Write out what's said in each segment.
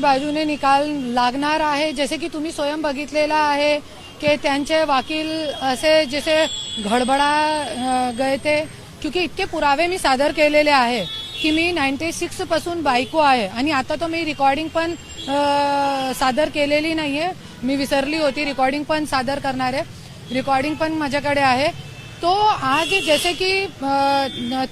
बाजूने निकाल लागणार आहे. जसे की तुम्ही स्वयं बघितलेला आहे की त्यांचे वकील असे जसे गडबडा गए ते क्योंकि इतके पुरावे मी सादर केलेले आहे की मी नाईन्टी सिक्सपासून बायको आहे आणि आता तो मी रेकॉर्डिंग पण सादर केलेली नाहीये. मी विसरली होती रेकॉर्डिंग पण सादर करणार. आहे रेकॉर्डिंग पण माझ्याकडे आहे. तो आज जसे की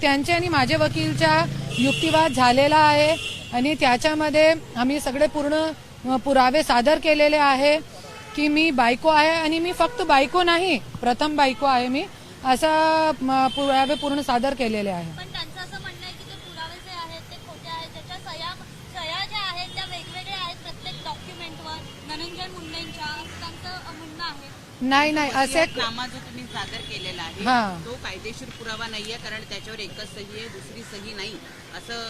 त्यांचे आणि माझे वकीलच्या युक्तिवाद झालेला आहे. आणि त्याच्यामध्ये आम्ही सगळे पूर्ण पुरावे सादर केलेले आहे की मी बायको आहे आणि मी फक्त बायको नाही प्रथम बायको आहे मी असं पुरावे पूर्ण सादर केलेले आहे. पण त्यांचं असं म्हणणं आहे की ते पुरावे जे आहेत ते खोटे आहेत त्याच्या सह्या सह्या ज्या आहेत त्या वेगवेगळ्या आहेत प्रत्येक डॉक्युमेंटवर धनंजय मुंडेंच्या असं त्यांचं अ, म्हणणं आहे. नाही नाही असे नामा जो तुम्ही सादर केलेला हा. आहे तो कायदेशीर पुरावा नाहीये कारण त्याच्यावर एकच सही आहे दुसरी सही नाही असं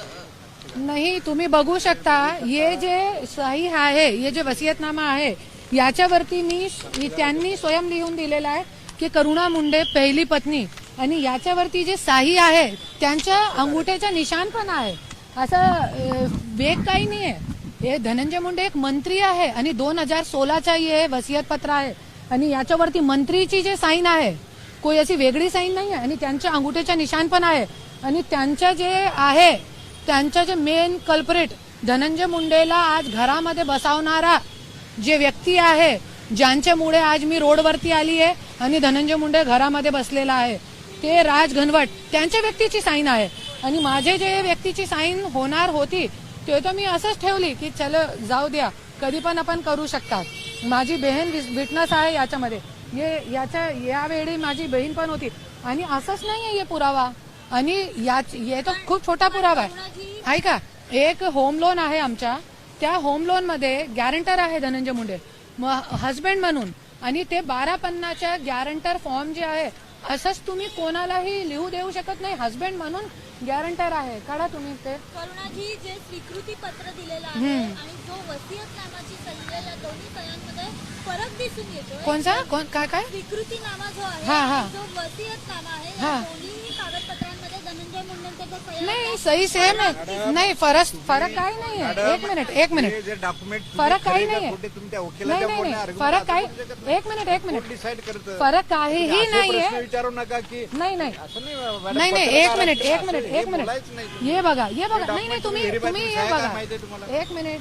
नाही तुम्ही बघू शकता हे जे सही आहे हे जे वसियतनामा आहे याच्यावरती मी त्यांनी स्वयं लिहून दिलेलं आहे की करुणा मुंडे पहिली पत्नी. आणि याच्यावरती जे साही आहे त्यांच्या अंगुठ्याचा निशाण पण आहे. असं वेग काही नाही आहे हे धनंजय मुंडे एक मंत्री आहे आणि दोन हजार सोळाचा हे वसियत पत्र आहे. आणि याच्यावरती मंत्रीची जे साईन आहे कोई अशी वेगळी साईन नाही आहे आणि त्यांच्या अंगुठ्याचा निशाण पण आहे. आणि त्यांचं जे आहे त्यांच्या जे मेन कल्परेट धनंजय मुंडेला आज घरामध्ये बसावणारा जे व्यक्ती आहे ज्यांच्यामुळे आज मी रोडवरती आली आहे आणि धनंजय मुंडे घरामध्ये बसलेला आहे. ते राज घनवट त्यांच्या व्यक्तीची साईन आहे. आणि माझे जे व्यक्तीची साईन होणार होती ते तर मी असंच ठेवली की चल जाऊ द्या. कधी पण आपण करू शकतात. माझी बहीण विटनेस आहे याच्यामध्ये. ये याच्या यावेळी माझी बहीण पण होती. आणि असंच नाही आहे पुरावा. आणि याच हे खूप छोटा पुरावा आहे. ऐका एक होम लोन आहे आमच्या. त्या होम लोनमध्ये गॅरंटर आहे धनंजय मुंडे. हजबंड म्हणून. आणि ते बारा पन्नाच्या गॅरंटर फॉर्म जे आहे असंच तुम्ही कोणालाही लिहू देऊ शकत नाही. हजबंड म्हणून गॅरंटर आहे. काढा तुम्ही ते. करुणाजी जे स्वीकृती पत्र दिलेलं आहे आणि जो वसियतनामाची सही आहे या दोन्ही सह्यांमध्ये फरक दिसून येतो कोणचा? कोण काय काय? स्वीकृतीनामा जो आहे हा, हा. आणि जो वसियतनामा आहे हा. या दोन्ही कागदपत्रांमध्ये धनंजय ज्या सह्या नाही सही सेम आहे. नाही फरक फरक काही नाही आहे. एक मिनिट एक मिनिट. जे डॉक्युमेंट फरक काही नाहीये. नाही वकिलाच्या नाही नाही. फरक काही. एक मिनिट एक मिनिट. decide करतं. फरक काहीही नाहीये प्रश्न विचारू नका की नाही नाही. असं नाही मॅडम, नाही नाही. एक पत्रकार मिनिट एक मिनिट. हे एक मिनिट. ये बघा ये बघा. हे नाही नाही तुम्ही तुम्ही काय बघा? एक मिनिट.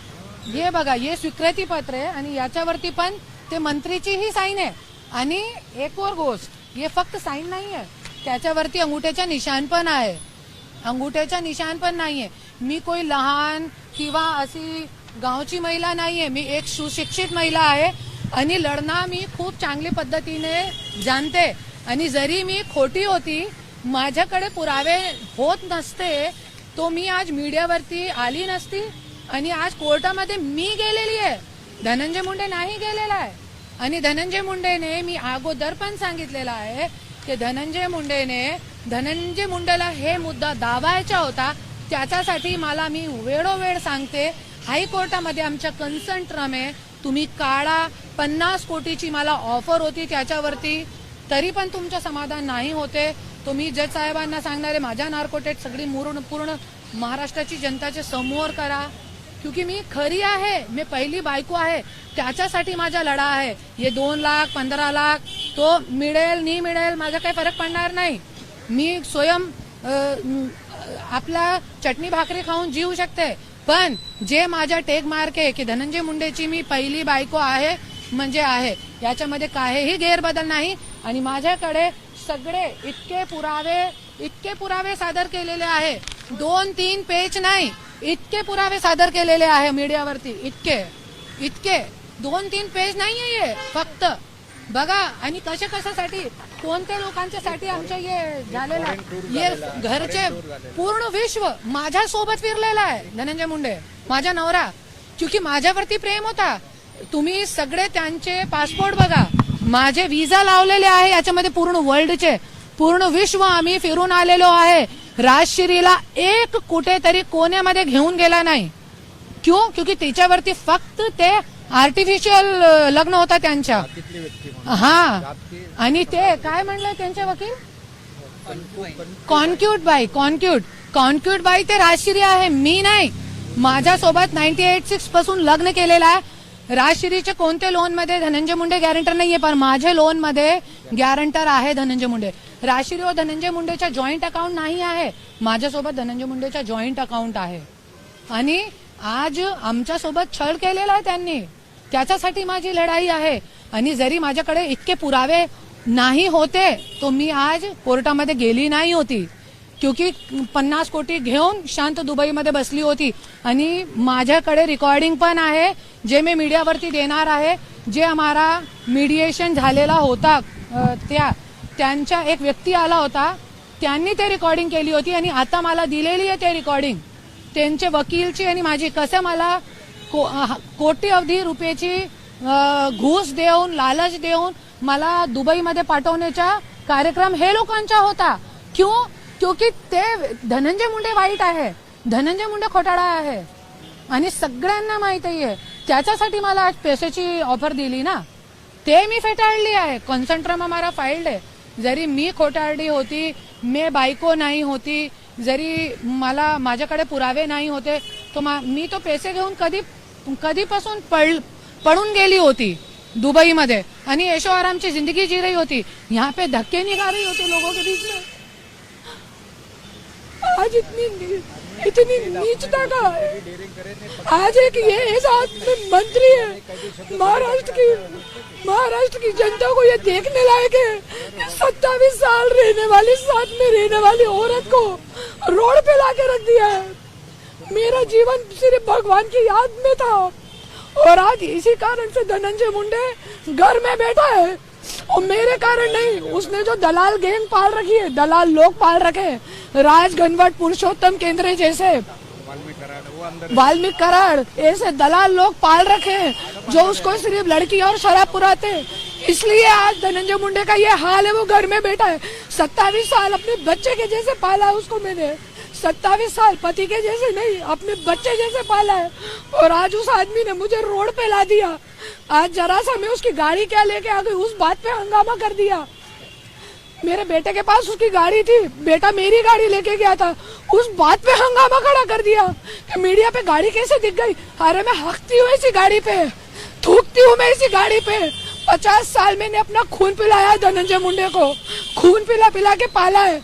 ये बघा ये स्वीकृती पत्र आहे आणि याच्यावरती पण ते मंत्रीची ही साईन आहे. आणि एक और गोष्ट हे फक्त साईन नाही आहे. त्याच्यावरती अंगुठ्याच्या निशाण पण आहे. अंगुठ्याच्या निशाण पण नाहीये मी कोई लहान किंवा अशी गावची महिला नाहीये मी एक सुशिक्षित महिला आहे आणि लढणं मी खूप चांगली पद्धतीने जाणते. आणि जरी मी खोटी होती माझ्याकडे पुरावे होत नसते तो मी आज मीडियावरती आली नसती आणि आज कोर्टामध्ये मी गेलेली आहे. धनंजय मुंडे नाही गेलेला आहे. आणि धनंजय मुंडेने मी अगोदर पण सांगितलेलं आहे की धनंजय मुंडेने धनंजय मुंडेला हे मुद्दा दाबायचा होता त्याच्यासाठी मला मी वेळोवेळ सांगते हायकोर्टामध्ये आमच्या कन्सर्ट रमे तुम्ही काढा पन्नास कोटीची मला ऑफर होती त्याच्यावरती तरी पण तुमचं समाधान नाही होते. तुम्ही जज साहेबांना सांगणारे माझ्या नार्कोटेट सगळी मुरुण पूर्ण महाराष्ट्राची जनताच्या समोर करा. क्योंकि मी खरी आहे मी पहिली बायको आहे त्याच्यासाठी माझा लढा आहे. हे दोन लाख पंधरा लाख तो मिळेल नाही मिळेल माझा काही फरक पडणार नाही. मी स्वयं आपला चटणी भाकरी खाऊन जीव शकते. पण जे माझ्या टेक मार्क आहे की धनंजय मुंडेची मी पहिली बायको आहे म्हणजे आहे. याच्यामध्ये काहीही गैरबदल नाही. आणि माझ्याकडे सगळे इतके पुरावे इतके पुरावे सादर केलेले आहे. दोन तीन पेज नाही. इतके पुरावे सादर केलेले आहे मीडियावरती. इतके इतके. दोन तीन पेज नाही आहे फक्त. बघा आणि कशा कशासाठी? कोणत्या लोकांच्यासाठी आमच्या हे झालेलं आहे? हे घरचे पूर्ण विश्व माझ्या सोबत फिरलेला आहे धनंजय मुंडे. माझा नवरा. क्योंकि माझ्यावरती प्रेम होता. तुम्ही सगळे त्यांचे पासपोर्ट बघा. माझे विजा लावलेले आहे याच्यामध्ये पूर्ण वर्ल्डचे पूर्ण विश्व आम्ही फिरून आलेलो आहे. राजशिरीला एक कुठेतरी कोण्यामध्ये घेऊन गेला नाही. क्यों? क्योंकि तिच्यावरती फक्त ते आर्टिफिशियल लग्न होता त्यांच्या. हा. आणि ते काय म्हणलं त्यांचे वकील? कॉन्क्यूट बाई कॉन्क्यूट कॉन्क्यूट बाई ते राजश्री आहे मी नाही. माझ्यासोबत नाईन्टी एट सिक्सपासून लग्न केलेलं आहे. राजश्रीचे कोणते लोनमध्ये धनंजय मुंडे गॅरंटर नाहीये पण माझे लोनमध्ये गॅरंटर आहे धनंजय मुंडे. राजश्री व धनंजय मुंडेच्या जॉईंट अकाउंट नाही आहे. माझ्यासोबत धनंजय मुंडेच्या जॉईंट अकाउंट आहे. आणि आज आमच्यासोबत छळ केलेला आहे त्यांनी. त्याच्यासाठी माझी लढाई आहे. आणि जरी माझ्याकडे इतके पुरावे नाही होते तो मी आज कोर्टामध्ये गेली नाही होती. क्योंकि पन्नास कोटी घेऊन शांत दुबईमध्ये बसली होती. आणि माझ्याकडे रेकॉर्डिंग पण आहे जे मी मीडियावरती देणार आहे जे आम्हाला मीडिएशन झालेला होता त्या त्यांच्या एक व्यक्ती आला होता त्यांनी ते रेकॉर्डिंग केली होती आणि आता मला दिलेली आहे ते रेकॉर्डिंग त्यांचे वकीलची आणि माझी कसं मला को, कोटी अवधी रुपयाची घूस देऊन लालच देऊन मला दुबईमध्ये पाठवण्याचा कार्यक्रम हे लोकांचा होता. क्यों? क्योंकि ते धनंजय मुंडे वाईट आहे. धनंजय मुंडे खोटाळा आहे. आणि सगळ्यांना माहीत आहे त्याच्यासाठी मला आज पैशाची ऑफर दिली ना. ते मी फेटाळली आहे. कॉन्सन्ट्रम मारा फाईल्ड आहे. जरी मी खोटाळली होती मे बायको नाही होती जरी मला माझ्याकडे पुरावे नाही होते तो मा- मी तो पैसे घेऊन कधी कधीपासून पळ पळून गेली होती दुबईमध्ये. आणि यशो आरामची जिंदगी जी रही होती यहाँ पे धक्के निघा रही होती लोगों के बीच में. आज इतनी इतनी नीचता का है। आज एक ये ऐसा मंत्री है। महाराष्ट्र की महाराष्ट्र की जनता को ये देखने लायक है सत्तावीस साल रहने वाली, साथ में रहने वाली औरत को रोड पे ला के रख दिया है। मेरा जीवन सिर्फ़ भगवान की याद में था। और आज इसी कारण से धनंजय मुंडे घर में बैठा है। और मेरे कारण नहीं, उसने जो दलाल गैंग पाल रखी है, दलाल लोग पाल रखे हैं। राज घनवट पुरुषोत्तम केंद्रे जैसे। वाल्मीकि कराड़, ऐसे दलाल लोग पाल रखे हैं, जो उसको सिर्फ़ लड़की और शराब पुराते इसलिए आज धनंजय मुंडे का ये हाल है, वो घर में बैठा है। सत्तावीस साल अपने बच्चे के जैसे पाला है उसको मैंने। सत्तावीस साल पति के जैसे नहीं, अपने बच्चे जैसे पाला है। और आज उस आदमी ने मुझे रोड पे ला दिया। आज जरा सा मैं उसकी गाड़ी क्या लेके आ गई? उस बात पे हंगामा कर दिया। मेरे बेटे के पास उसकी गाड़ी थी। बेटा मेरी गाड़ी लेके गया था। उस बात पे हंगामा खड़ा कर दिया कि मीडिया पे गाड़ी कैसे दिख गई? अरे मैं हकती हूँ इसी गाड़ी पे। थूकती हूँ मैं इसी गाड़ी पे। पचास साल मैंने अपना खून पिलाया धनंजय मुंडे को। खून पिला पिला के पाला है।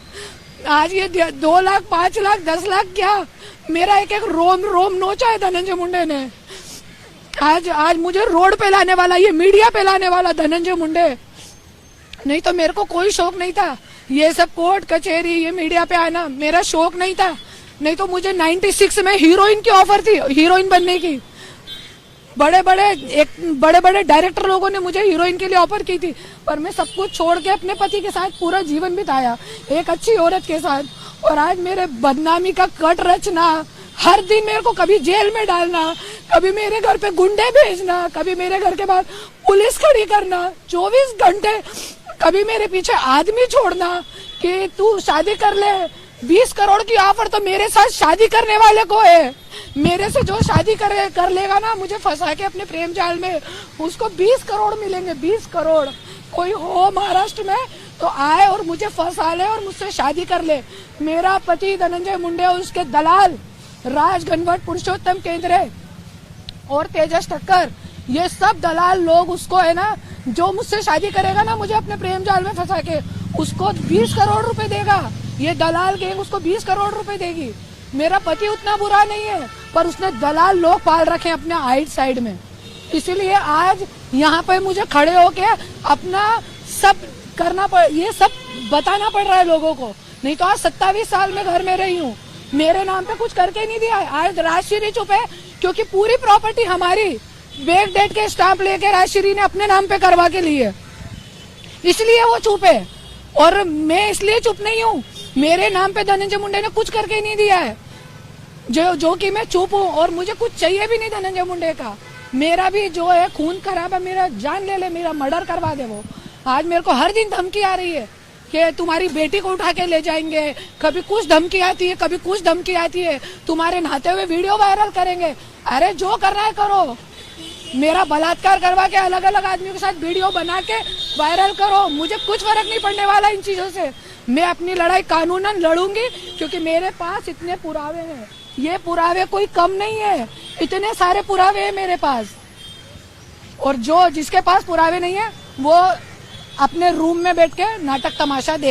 आज ये दो लाख, पाँच लाख, दस लाख क्या? मेरा एक एक रोम रोम नोचा है धनंजय मुंडे ने। आज आज मुझे रोड पे लाने वाला, ये मीडिया पे लाने वाला धनंजय मुंडे। नहीं तो मेरे को कोई शौक नहीं था। ये सब कोर्ट, कचहरी, ये मीडिया पे आना, मेरा शौक नहीं था। नहीं तो मुझे 96 में हीरोइन की ऑफ़र थी हीरोइन बनने की। बड़े बड़े एक बड़े बड़े डायरेक्टर लोगों ने मुझे हीरोइन के लिए ऑफ़र की थी। पर मैं सब कुछ छोड़ के अपने पति के साथ पूरा जीवन बिताया, एक अच्छी औरत के साथ। और आज मेरे बदनामी का कट रचना, हर दिन मेरे को कभी जेल में डालना कभी मेरे घर पे गुंडे भेजना, कभी मेरे घर के बाहर पुलिस खड़ी करना, चौबीस घंटे कभी मेरे पीछे आदमी छोड़ना कि तू शादी कर ले। बीस करोड़ की ऑफ़र तो मेरे साथ शादी करने वाले को है। मेरे से जो शादी करे, कर लेगा ना, मुझे फंसा के अपने प्रेम जाल में, उसको बीस करोड़ मिलेंगे, बीस करोड़। कोई हो महाराष्ट्र में तो आए और मुझे फंसा ले और मुझसे शादी कर ले। मेरा पति धनंजय मुंडे और उसके दलाल, राज घनवट पुरुषोत्तम केंद्र और तेजस ठक्कर ये सब दलाल लोग उसको है ना, जो मुझसे शादी करेगा ना, मुझे अपने प्रेम जाल में फंसा के, उसको 20 करोड़ रुपए देगा। ये दलाल गैंग उसको 20 करोड़ रुपए देगी। मेरा पति उतना बुरा नहीं है, पर उसने दलाल लोग पाल रखे अपने आइट साइड में। इसीलिए आज यहाँ पे मुझे खड़े होके अपना सब करना पड़, ये सब बताना पड़ रहा है लोगों को। नहीं तो आज सत्तावीस साल में घर में रही हूँ। मेरे नाम पे कुछ करके नहीं दिया आज राजश्री चुप है क्योंकि पूरी प्रॉपर्टी हमारी बैक डेट के स्टाम्प लेके राजश्री ने अपने नाम पे करवा के लिए इसलिए वो चुप है। और मैं इसलिए चुप नहीं हूँ। मेरे नाम पे धनंजय मुंडे ने कुछ करके नहीं दिया है। जो जो कि मैं चुप हूँ और मुझे कुछ चाहिए भी नहीं धनंजय मुंडे का। मेरा भी जो है, खून खराब है, मेरा जान ले ले, मेरा मर्डर करवा दे वो। आज मेरे को हर दिन धमकी आ रही है। कि तुम्हारी बेटी को उठा के ले जाएँगे। कभी कुछ धमकी आती है, कभी कुछ धमकी आती है। तुम्हारे नहाते हुए वीडियो वायरल करेंगे। अरे जो करना है करो। मेरा बलात्कार करवा के अलग अलग आदमियों के साथ वीडियो बना के वायरल करो। मुझे कुछ फ़र्क नहीं पड़ने वाला इन चीज़ों से। मैं अपनी लड़ाई कानूनन लड़ूँगी, क्योंकि मेरे पास इतने पुरावे हैं। ये पुरावे कोई कम नहीं है। इतने सारे पुरावे हैं मेरे पास। और जो जिसके पास पुरावे नहीं है, वो अपने रूम में बैठ के नाटक तमाशा दे